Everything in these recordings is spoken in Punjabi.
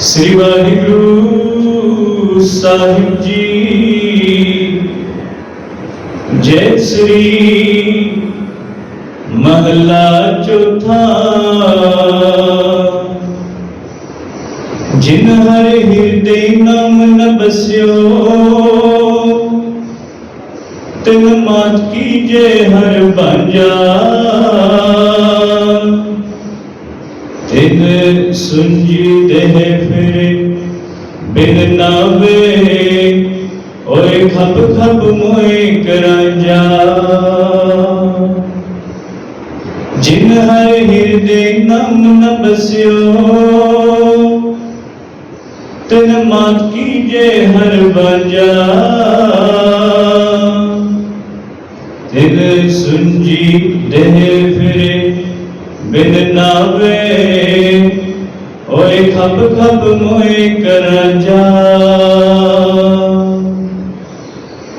ਸ੍ਰੀ ਵਾਹਿਗੁਰੂ ਸਾਹਿਬ ਜੀ। ਜੈ ਸ੍ਰੀ ਮਹਲਾ ਚੌਥਾ। ਜਿਨ ਹਰ ਹਿਰਦੇ ਨਾਮ ਨ ਬਸਿਓ, ਤਿਨ ਮਾਤ ਕੀ ਜੈ ਹਰ ਬਾਂਝਾ। ਤਿਨ ਸੁੰਜੀ ਦੇਹ ਫਿਰੇ, ਬਿਨ ਨਾਵੇ ਓਏ ਖਪ ਖਪ ਮੋਏ ਕਰਾਂਜਾ ਜਿਨ ਹਰ ਹਿਰਦੇ ਨਾਮ ਨ ਬਸਿਓ, ਤਿਨ ਮਾਤ ਕੀ ਜੇ ਹਰ ਬਾਂਝਾ ਤਿਨ ਸੁੰਜੀ ਨਾਵੇ। ਓਏ ਖਪ ਖਪ ਮੋਏ ਕਰਾਂਜਾ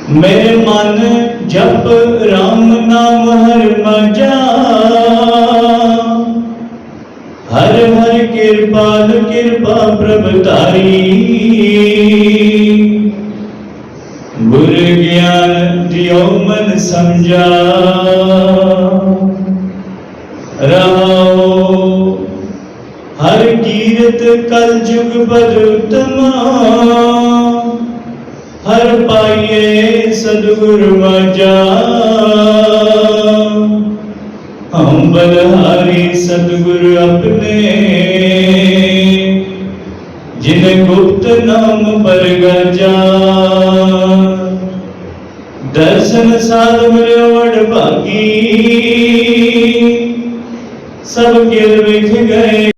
ਮੇਰੇ ਮਨ ਜਪ RAM ਨਾਮ ਹਰ ਮਜਾ। ਹਰ ਹਰ ਕਿਰਪਾਲ ਕਿਰਪਾ ਪ੍ਰਭ ਤਾਰੀ ਗੁਰ ਗਿਆਨ ਦਿਓ ਮਨ ਸਮਝਾ। ਹਰ ਕੀਰਤ ਕਲ ਜੁਗ ਬਦ ਉਤਮਾ ਹਰ ਪਾਈਏ ਸਤਿਗੁਰ ਵਾਜਾ ਹਮ ਬਲਹਾਰੀ ਸਤਿਗੁਰ ਆਪਣੇ। ਜਿਨ ਗੁਪਤ ਨਾਮ ਪਰਗਜਾ ਦਰਸ਼ਨ ਸਾਧ ਮਿਲਿਓ ਵਡ ਭਾਗੀ। ਸਭ ਕਿਲ ਵਿਖ ਗਏ।